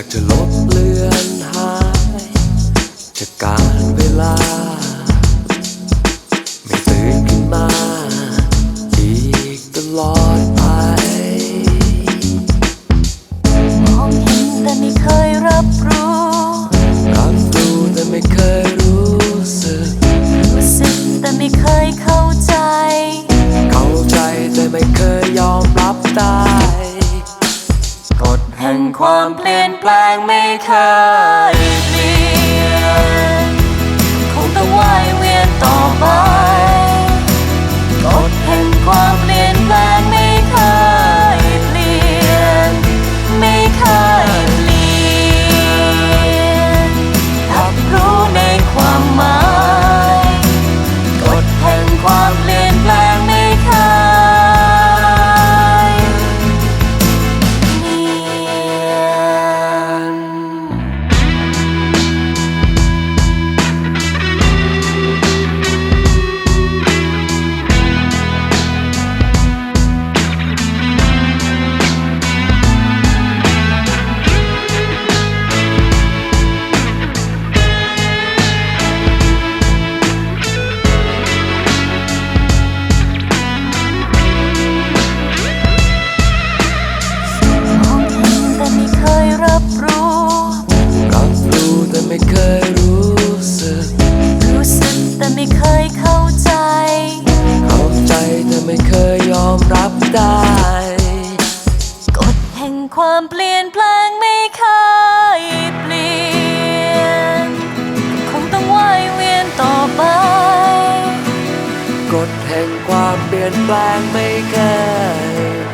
ากจะลบเลือนหายจากการเวลา ความเปลี่ยนแปลงไม่เคย ไม่เคยยอมรับได้ กฎแห่งความเปลี่ยนแปลงไม่เคยเปลี่ยน คงต้องว่ายเวียนต่อไป กฎแห่งความเปลี่ยนแปลงไม่เคย